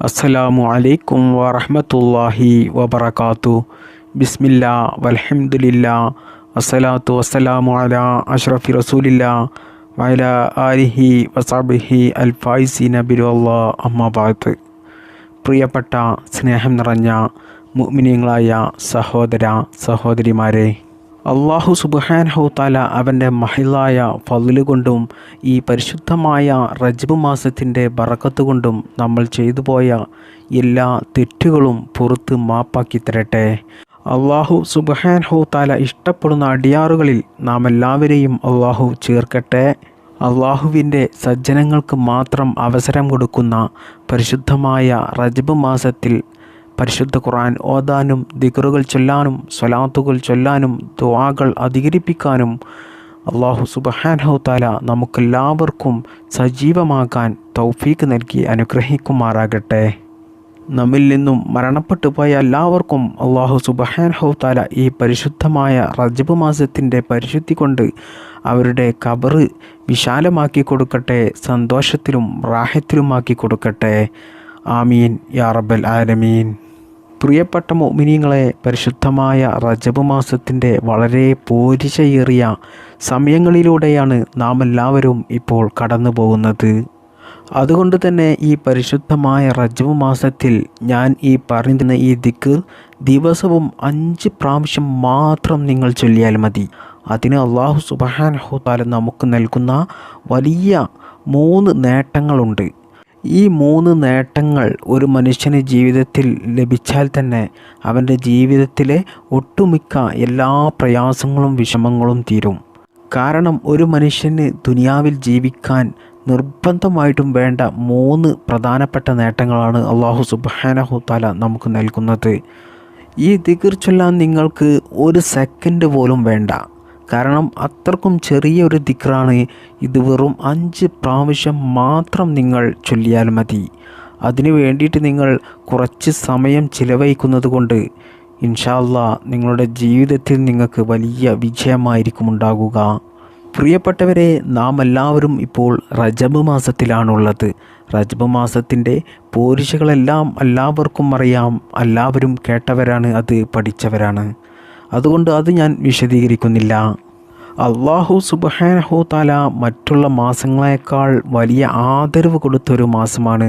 അസ്സലാമു അലൈക്കും വറഹ്മത്തുള്ളാഹി വബറകാതു ബിസ്മില്ല വലഹമുല്ല അസ്സലാത്തു വസ്സലാമു അലാ അഷ്റഫി റസൂലില്ല. വയല ആലിഹി വസഹ്ബിഹി അൽ ഫായിസീന ബിറുല്ലാ അമ്മാ ബഅദ് പ്രിയപ്പെട്ട സ്നേഹം നിറഞ്ഞ മുഅ്മിനീങ്ങളായ സഹോദര സഹോദരിമാരെ അള്ളാഹു സുബ്ഹാനഹു താല അവന്റെ മഹിളായ ഫضൽ കൊണ്ടും ഈ പരിശുദ്ധമായ റജബ് മാസത്തിന്റെ ബറക്കത്ത് കൊണ്ടും നമ്മൾ ചെയ്തു പോയ എല്ലാ തെറ്റുകളും പുറത്ത് മാപ്പാക്കി തരട്ടെ. അള്ളാഹു സുബ്ഹാനഹു താല ഇഷ്ടപ്പെടുന്ന അടിയാറുകളിൽ നാം എല്ലാവരെയും അള്ളാഹു ചേർക്കട്ടെ. അള്ളാഹുവിന്റെ സജ്ജനങ്ങൾക്ക് മാത്രം അവസരം കൊടുക്കുന്ന പരിശുദ്ധമായ റജബ് മാസത്തിൽ പരിശുദ്ധ ഖുർആൻ ഓതാനും ദിക്റുകൾ ചൊല്ലാനും സ്വലാത്തുകൾ ചൊല്ലാനും ദുവാകൾ അധികരിപ്പിക്കാനും അള്ളാഹു താല നമുക്കെല്ലാവർക്കും സജീവമാകാൻ തൗഫീക്ക് നൽകി അനുഗ്രഹിക്കുമാറാകട്ടെ. നമ്മിൽ നിന്നും മരണപ്പെട്ടു പോയ എല്ലാവർക്കും അള്ളാഹു സുബ്ഹാനഹു താല ഈ പരിശുദ്ധമായ റജബ് മാസത്തിന്റെ പരിശുദ്ധി കൊണ്ട് അവരുടെ കബറ് വിശാലമാക്കി കൊടുക്കട്ടെ സന്തോഷത്തിലും റാഹത്തിലുമാക്കി കൊടുക്കട്ടെ. ആമീൻ. യാ റബ്ബൽ ആലമീൻ. പ്രിയപ്പെട്ട മോമിനിയങ്ങളെ പരിശുദ്ധമായ റജബ് മാസത്തിന്റെ വളരെ പോരിശയേറിയ സമയങ്ങളിലൂടെയാണ് നാം എല്ലാവരും ഇപ്പോൾ കടന്നു പോകുന്നത് അതുകൊണ്ട് തന്നെ ഈ പരിശുദ്ധമായ റജബ് മാസത്തിൽ ഞാൻ ഈ പറഞ്ഞിരുന്ന ഈ ദിക്ക് ദിവസവും അഞ്ച് പ്രാവശ്യം മാത്രം നിങ്ങൾ ചൊല്ലിയാൽ മതി. അതിന് അള്ളാഹു സുബാൻ താല നമുക്ക് നൽകുന്ന വലിയ മൂന്ന് നേട്ടങ്ങളുണ്ട്. ഈ മൂന്ന് നേട്ടങ്ങൾ ഒരു മനുഷ്യന് ജീവിതത്തിൽ ലഭിച്ചാൽ തന്നെ അവന്റെ ജീവിതത്തിലെ ഒട്ടുമിക്ക എല്ലാ പ്രയാസങ്ങളും വിഷമങ്ങളും തീരും. കാരണം ഒരു മനുഷ്യന് ദുനിയാവിൽ ജീവിക്കാൻ നിർബന്ധമായിട്ടും വേണ്ട മൂന്ന് പ്രധാനപ്പെട്ട നേട്ടങ്ങളാണ് അള്ളാഹു സുബാനഹു താല നമുക്ക് നൽകുന്നത്. ഈ ദിഗർ ചൊല്ലാൻ നിങ്ങൾക്ക് ഒരു സെക്കൻഡ് പോലും വേണ്ട. കാരണം അത്രക്കും ചെറിയൊരു ദിക്റാണ്. ഇത് വെറും അഞ്ച് പ്രാവശ്യം മാത്രം നിങ്ങൾ ചൊല്ലിയാൽ മതി. അതിനു വേണ്ടിയിട്ട് നിങ്ങൾ കുറച്ച് സമയം ചിലവഴിക്കുന്നത് കൊണ്ട് ഇൻഷാല്ല നിങ്ങളുടെ ജീവിതത്തിൽ നിങ്ങൾക്ക് വലിയ വിജയമായിരിക്കും ഉണ്ടാകുക പ്രിയപ്പെട്ടവരെ നാം എല്ലാവരും ഇപ്പോൾ റജബ് മാസത്തിലാണുള്ളത്. റജബ് മാസത്തിന്റെ പോരിശകളെല്ലാം എല്ലാവർക്കും അറിയാം. എല്ലാവരും കേട്ടവരാണ് അത് പഠിച്ചവരാണ്. അതുകൊണ്ട് അത് ഞാൻ വിശദീകരിക്കുന്നില്ല. അള്ളാഹു സുബഹാനഹു താല മറ്റുള്ള മാസങ്ങളെക്കാൾ വലിയ ആദരവ് കൊടുത്തൊരു മാസമാണ്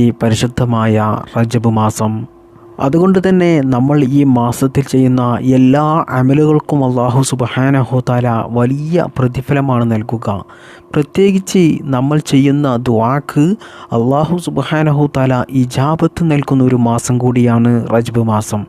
ഈ പരിശുദ്ധമായ റജബ് മാസം. അതുകൊണ്ട് തന്നെ നമ്മൾ ഈ മാസത്തിൽ ചെയ്യുന്ന എല്ലാ അമലുകൾക്കും അള്ളാഹു സുബഹാനഹു താല വലിയ പ്രതിഫലമാണ് നൽകുക. പ്രത്യേകിച്ച് നമ്മൾ ചെയ്യുന്ന ദ്വാക്ക് അള്ളാഹു സുബഹാനഹു താല ഇജാബത്ത് നൽകുന്ന ഒരു മാസം കൂടിയാണ് റജബ് മാസം.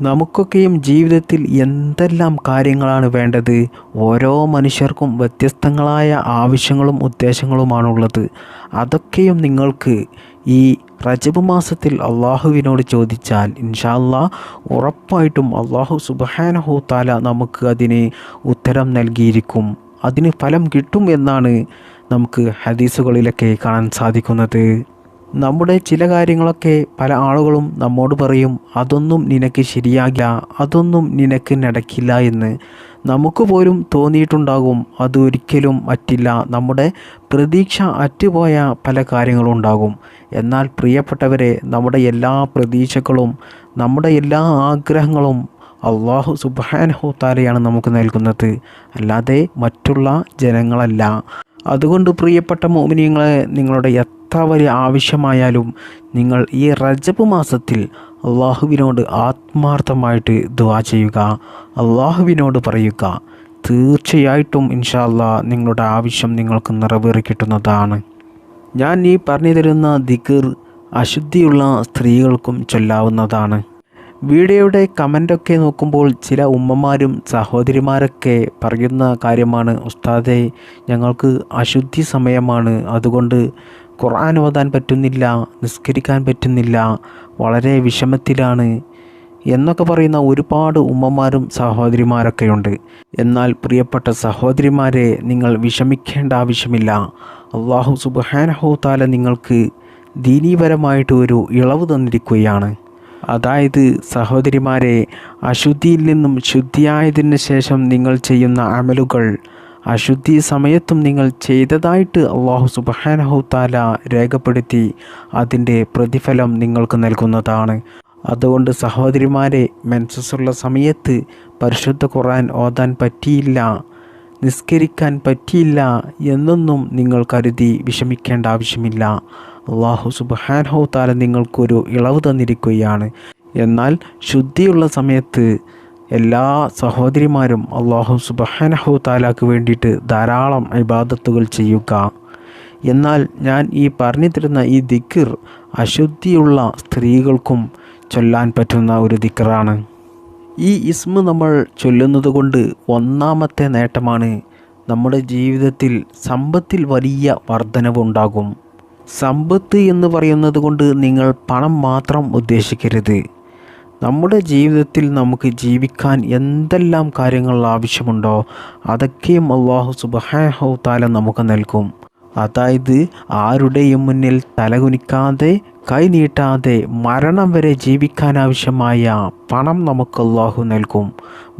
നമുക്കൊക്കെയും ജീവിതത്തിൽ എന്തെല്ലാം കാര്യങ്ങളാണ് വേണ്ടത്? ഓരോ മനുഷ്യർക്കും വ്യത്യസ്തങ്ങളായ ആവശ്യങ്ങളും ഉദ്ദേശങ്ങളുമാണുള്ളത്. അതൊക്കെയും നിങ്ങൾക്ക് ഈ റജബ് മാസത്തിൽ അള്ളാഹുവിനോട് ചോദിച്ചാൽ ഇൻഷാല്ലാ ഉറപ്പായിട്ടും അള്ളാഹു സുബഹാനഹു താല നമുക്ക് അതിന് ഉത്തരം നൽകിയിരിക്കും. അതിന് ഫലം കിട്ടും എന്നാണ് നമുക്ക് ഹദീസുകളിലൊക്കെ കാണാൻ സാധിക്കുന്നത്. നമ്മുടെ ചില കാര്യങ്ങളൊക്കെ പല ആളുകളും നമ്മോട് പറയും അതൊന്നും നിനക്ക് ശരിയാകില്ല അതൊന്നും നിനക്ക് നടക്കില്ല എന്ന്. നമുക്ക് പോലും തോന്നിയിട്ടുണ്ടാകും അതൊരിക്കലും അറ്റില്ല നമ്മുടെ പ്രതീക്ഷ അറ്റുപോയ പല കാര്യങ്ങളും ഉണ്ടാകും. എന്നാൽ പ്രിയപ്പെട്ടവരെ നമ്മുടെ എല്ലാ പ്രതീക്ഷകളും നമ്മുടെ എല്ലാ ആഗ്രഹങ്ങളും അള്ളാഹു സുബാനഹു താലയാണ് നമുക്ക് നൽകുന്നത്. അല്ലാതെ മറ്റുള്ള ജനങ്ങളല്ല. അതുകൊണ്ട് പ്രിയപ്പെട്ട മോമിനിയങ്ങളെ നിങ്ങളുടെ വലിയ ആവശ്യമായാലും നിങ്ങൾ ഈ റജബ് മാസത്തിൽ അള്ളാഹുവിനോട് ആത്മാർത്ഥമായിട്ട് ദുവാ ചെയ്യുക അള്ളാഹുവിനോട് പറയുക. തീർച്ചയായിട്ടും ഇൻഷാല്ല നിങ്ങളുടെ ആവശ്യം നിങ്ങൾക്ക് നിറവേറി കിട്ടുന്നതാണ് ഞാൻ ഈ പറഞ്ഞു തരുന്ന ദിഗർ അശുദ്ധിയുള്ള സ്ത്രീകൾക്കും ചൊല്ലാവുന്നതാണ്. വീഡിയോയുടെ കമന്റൊക്കെ നോക്കുമ്പോൾ ചില ഉമ്മമാരും സഹോദരിമാരൊക്കെ പറയുന്ന കാര്യമാണ് ഉസ്താദെ ഞങ്ങൾക്ക് അശുദ്ധി സമയമാണ്. അതുകൊണ്ട് ഖുർആൻ ഓതാൻ പറ്റുന്നില്ല നിസ്കരിക്കാൻ പറ്റുന്നില്ല വളരെ വിഷമത്തിലാണ് എന്നൊക്കെ പറയുന്ന ഒരുപാട് ഉമ്മമാരും സഹോദരിമാരൊക്കെയുണ്ട്. എന്നാൽ പ്രിയപ്പെട്ട സഹോദരിമാരെ നിങ്ങൾ വിഷമിക്കേണ്ട ആവശ്യമില്ല. അള്ളാഹു താല നിങ്ങൾക്ക് ദീനീപരമായിട്ട് ഒരു ഇളവ് തന്നിരിക്കുകയാണ്. അതായത് സഹോദരിമാരെ അശുദ്ധിയിൽ നിന്നും ശുദ്ധിയായതിനു ശേഷം നിങ്ങൾ ചെയ്യുന്ന അമലുകൾ അശുദ്ധി സമയത്തും നിങ്ങൾ ചെയ്തതായിട്ട് അള്ളാഹു സുബഹാനഹു താല രേഖപ്പെടുത്തി. അതിന്റെ പ്രതിഫലം നിങ്ങൾക്ക് നൽകുന്നതാണ്. അതുകൊണ്ട് സഹോദരിമാരെ മെൻസസ്സുള്ള സമയത്ത് പരിശുദ്ധ ഖുറാൻ ഓതാൻ പറ്റിയില്ല നിസ്കരിക്കാൻ പറ്റിയില്ല എന്നൊന്നും നിങ്ങൾ കരുതി വിഷമിക്കേണ്ട ആവശ്യമില്ല. അള്ളാഹു സുബഹാനഹു താല നിങ്ങൾക്കൊരു ഇളവ് തന്നിരിക്കുകയാണ്. എന്നാൽ ശുദ്ധിയുള്ള സമയത്ത് എല്ലാ സഹോദരിമാരും അള്ളാഹു സുബഹാനഹു താലാക്ക് വേണ്ടിയിട്ട് ധാരാളം ഇബാദത്തുകൾ ചെയ്യുക. എന്നാൽ ഞാൻ ഈ പറഞ്ഞു തരുന്ന ഈ ദിക്കിർ അശുദ്ധിയുള്ള സ്ത്രീകൾക്കും ചൊല്ലാൻ പറ്റുന്ന ഒരു ദിക്കറാണ് ഈ ഇസ്മ നമ്മൾ ചൊല്ലുന്നത് കൊണ്ട് ഒന്നാമത്തെ നേട്ടമാണ് നമ്മുടെ ജീവിതത്തിൽ സമ്പത്തിൽ വലിയ വർധനവുണ്ടാകും സമ്പത്ത് എന്ന് പറയുന്നത് കൊണ്ട് നിങ്ങൾ പണം മാത്രം ഉദ്ദേശിക്കരുത്. നമ്മുടെ ജീവിതത്തിൽ നമുക്ക് ജീവിക്കാൻ എന്തെല്ലാം കാര്യങ്ങൾ ആവശ്യമുണ്ടോ അതൊക്കെയും അള്ളാഹു സുബഹാഹു താല നമുക്ക് നൽകും. അതായത് ആരുടെയും മുന്നിൽ തലകുനിക്കാതെ കൈനീട്ടാതെ മരണം വരെ ജീവിക്കാൻ ആവശ്യമായ പണം നമുക്ക് അള്ളാഹു നൽകും.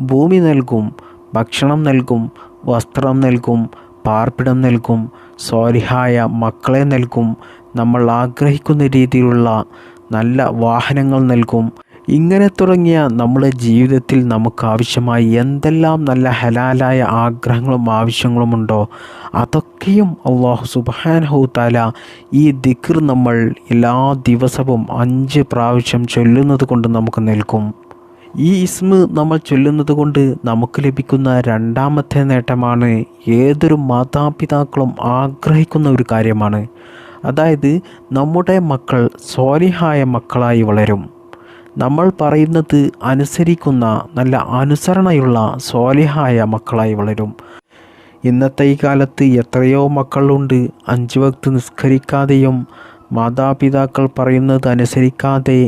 ഭൂമി നൽകും ഭക്ഷണം നൽകും വസ്ത്രം നൽകും പാർപ്പിടം നൽകും സ്വാലിഹായ മക്കളെ നൽകും. നമ്മൾ ആഗ്രഹിക്കുന്ന രീതിയിലുള്ള നല്ല വാഹനങ്ങൾ നൽകും. ഇങ്ങനെ തുടങ്ങിയ നമ്മുടെ ജീവിതത്തിൽ നമുക്ക് ആവശ്യമായി എന്തെല്ലാം നല്ല ഹലാലായ ആഗ്രഹങ്ങളും ആവശ്യങ്ങളുമുണ്ടോ അതൊക്കെയും അള്ളാഹു സുബാനഹുത്താല ഈ ദിക്ർ നമ്മൾ എല്ലാ ദിവസവും അഞ്ച് പ്രാവശ്യം ചൊല്ലുന്നത് കൊണ്ട് നമുക്ക് നിൽക്കും ഈ ഇസ്മ നമ്മൾ ചൊല്ലുന്നത് കൊണ്ട് നമുക്ക് ലഭിക്കുന്ന രണ്ടാമത്തെ നേട്ടമാണ് ഏതൊരു മാതാപിതാക്കളും ആഗ്രഹിക്കുന്ന ഒരു കാര്യമാണ്. അതായത് നമ്മുടെ മക്കൾ സ്വാലിഹായ മക്കളായി വളരും. നമ്മൾ പറയുന്നത് അനുസരിക്കുന്ന നല്ല അനുസരണയുള്ള സ്വാലിഹായ മക്കളായി വളരും. ഇന്നത്തെ ഈ കാലത്ത് എത്രയോ മക്കളുണ്ട്. അഞ്ച് വക്ത് നിസ്കരിക്കാതെയും മാതാപിതാക്കൾ പറയുന്നത് അനുസരിക്കാതെ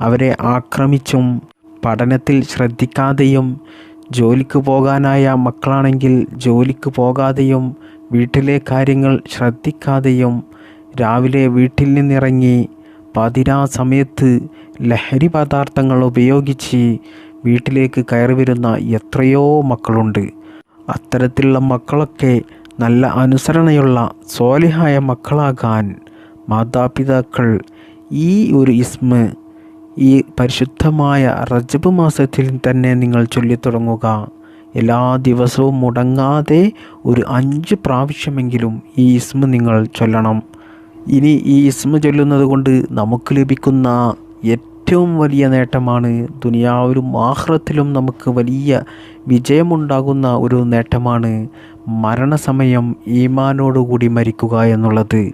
അവരെ ആക്രമിച്ചും പഠനത്തിൽ ശ്രദ്ധിക്കാതെയും ജോലിക്ക് പോകാനായ മക്കളാണെങ്കിൽ ജോലിക്ക് പോകാതെയും വീട്ടിലെ കാര്യങ്ങൾ ശ്രദ്ധിക്കാതെയും രാവിലെ വീട്ടിൽ നിന്നിറങ്ങി പതിരാ സമയത്ത് ലഹരി പദാർത്ഥങ്ങൾ ഉപയോഗിച്ച് വീട്ടിലേക്ക് കയറി വരുന്ന എത്രയോ മക്കളുണ്ട്. അത്തരത്തിലുള്ള മക്കളൊക്കെ നല്ല അനുസരണയുള്ള സോലിഹായ മക്കളാകാൻ മാതാപിതാക്കൾ ഈ ഒരു ഇസ്മ ഈ പരിശുദ്ധമായ റജബ് മാസത്തിൽ തന്നെ നിങ്ങൾ ചൊല്ലിത്തുടങ്ങുക. എല്ലാ ദിവസവും മുടങ്ങാതെ ഒരു അഞ്ച് പ്രാവശ്യമെങ്കിലും ഈ ഇസ്മ നിങ്ങൾ ചൊല്ലണം. ഇനി ഈ ഇസ്മ ചൊല്ലുന്നത് കൊണ്ട് നമുക്ക് ലഭിക്കുന്ന ഏറ്റവും വലിയ നേട്ടമാണ് ദുനിയാവിലും ആഹ്റത്തിലും നമുക്ക് വലിയ വിജയമുണ്ടാകുന്ന ഒരു നേട്ടമാണ് മരണസമയം ഈമാനോടുകൂടി മരിക്കുക എന്നുള്ളത്.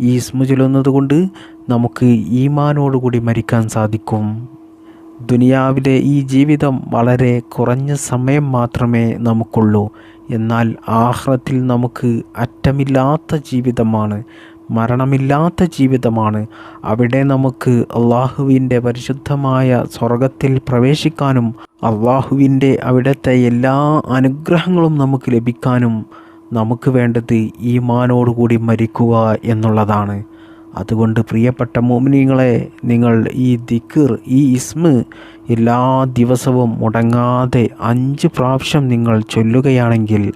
ഈ ഇസ്മ ചൊല്ലുന്നത് കൊണ്ട് നമുക്ക് ഈമാനോടുകൂടി മരിക്കാൻ സാധിക്കും. ദുനിയാവിലെ ഈ ജീവിതം വളരെ കുറഞ്ഞ സമയം മാത്രമേ നമുക്കുള്ളൂ. എന്നാൽ ആഹ്റത്തിൽ നമുക്ക് അറ്റമില്ലാത്ത ജീവിതമാണ്. മരണമില്ലാത്ത ജീവിതമാണ്. അവിടെ നമുക്ക് അള്ളാഹുവിന്റെ പരിശുദ്ധമായ സ്വർഗത്തിൽ പ്രവേശിക്കാനും അള്ളാഹുവിന്റെ അവിടുത്തെ എല്ലാ അനുഗ്രഹങ്ങളും നമുക്ക് ലഭിക്കാനും നമുക്ക് വേണ്ടത് ഈമാനോടുകൂടി മരിക്കുക എന്നുള്ളതാണ്. അതുകൊണ്ട് പ്രിയപ്പെട്ട മോമിനിങ്ങളെ നിങ്ങൾ ഈ ദിക്കിർ ഈ ഇസ്മ എല്ലാ ദിവസവും മുടങ്ങാതെ അഞ്ച് പ്രാവശ്യം നിങ്ങൾ ചൊല്ലുകയാണെങ്കിൽ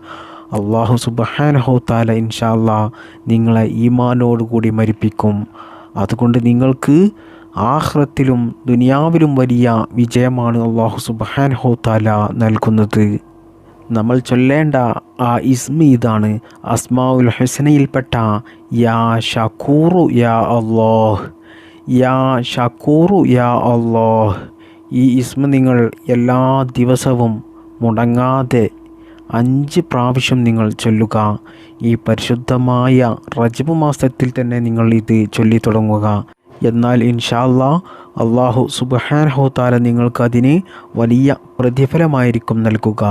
അള്ളാഹു സുബഹാനഹോ താല ഇൻഷാല്ല നിങ്ങളെ ഈമാനോടുകൂടി മരിപ്പിക്കും. അതുകൊണ്ട് നിങ്ങൾക്ക് ആഹ്റത്തിലും ദുനിയാവിലും വലിയ വിജയമാണ് അള്ളാഹു സുബഹാനഹോ താല നൽകുന്നത്. നമ്മൾ ചൊല്ലേണ്ട ആ ഇസ്മി ഇതാണ്. അസ്മാഉൽ ഹുസനയിൽപ്പെട്ട യാ ഷക്കൂറു യാ അള്ളാഹ്. യാ ഷക്കൂറു യാ അള്ളാഹ്. ഈ ഇസ്മ നിങ്ങൾ എല്ലാ ദിവസവും മുടങ്ങാതെ അഞ്ച് പ്രാവശ്യം നിങ്ങൾ ചൊല്ലുക. ഈ പരിശുദ്ധമായ റജബ് മാസത്തിൽ തന്നെ നിങ്ങൾ ഇത് ചൊല്ലി തുടങ്ങുക. എന്നാൽ ഇൻഷാല്ല അള്ളാഹു താല നിങ്ങൾക്കതിന് വലിയ പ്രതിഫലമായിരിക്കും നൽകുക.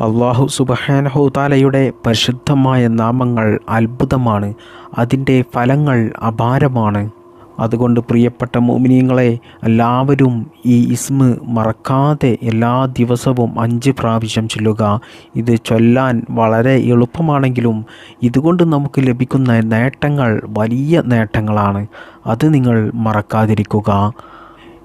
അള്ളാഹു സുബഹാനഹു താലയുടെ പരിശുദ്ധമായ നാമങ്ങൾ അത്ഭുതമാണ്. അതിന്റെ ഫലങ്ങൾ അപാരമാണ്. അതുകൊണ്ട് പ്രിയപ്പെട്ട മോമിനിയങ്ങളെ എല്ലാവരും ഈ ഇസ്മ മറക്കാതെ എല്ലാ ദിവസവും അഞ്ച് പ്രാവശ്യം ചൊല്ലുക. ഇത് ചൊല്ലാൻ വളരെ എളുപ്പമാണെങ്കിലും ഇതുകൊണ്ട് നമുക്ക് ലഭിക്കുന്ന നേട്ടങ്ങൾ വലിയ നേട്ടങ്ങളാണ്. അത് നിങ്ങൾ മറക്കാതിരിക്കുക.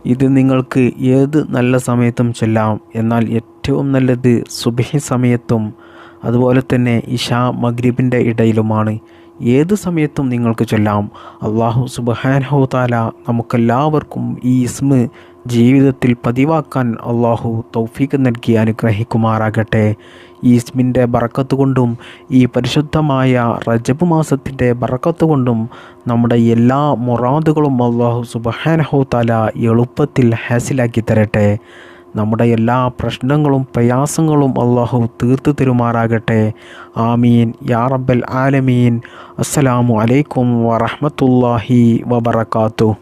ഇത് നിങ്ങൾക്ക് ഏത് നല്ല സമയത്തും ചൊല്ലാം. എന്നാൽ ഏറ്റവും നല്ലത് സുബഹി സമയത്തും അതുപോലെ തന്നെ ഇഷ മഗ്രിബിന്റെ ഇടയിലുമാണ്. ഏത് സമയത്തും നിങ്ങൾക്ക് ചൊല്ലാം. അള്ളാഹു സുബഹാനഹു താല നമുക്കെല്ലാവർക്കും ഈ ഇസ്മ് ജീവിതത്തിൽ പതിവാക്കാൻ അള്ളാഹു തൗഫീഖ് നൽകി അനുഗ്രഹിക്കുമാറാകട്ടെ. ഈ ഇസ്മിന്റെ ബറക്കത്ത് കൊണ്ടും ഈ പരിശുദ്ധമായ റജബ് മാസത്തിന്റെ ബറക്കത്ത് കൊണ്ടും നമ്മുടെ എല്ലാ മൊറാദുകളും അള്ളാഹു സുബഹാനഹു താല എളുപ്പത്തിൽ ഹാസിലാക്കി തരട്ടെ. നമ്മുടെ എല്ലാ പ്രശ്നങ്ങളും പ്രയാസങ്ങളും അള്ളാഹു തീർത്തു തരുമാറാകട്ടെ. ആമീൻ. യാ റബ്ബൽ ആലമീൻ. അസ്സലാമു അലൈക്കും വറഹമത്തല്ലാഹി വബറകാതുഹു.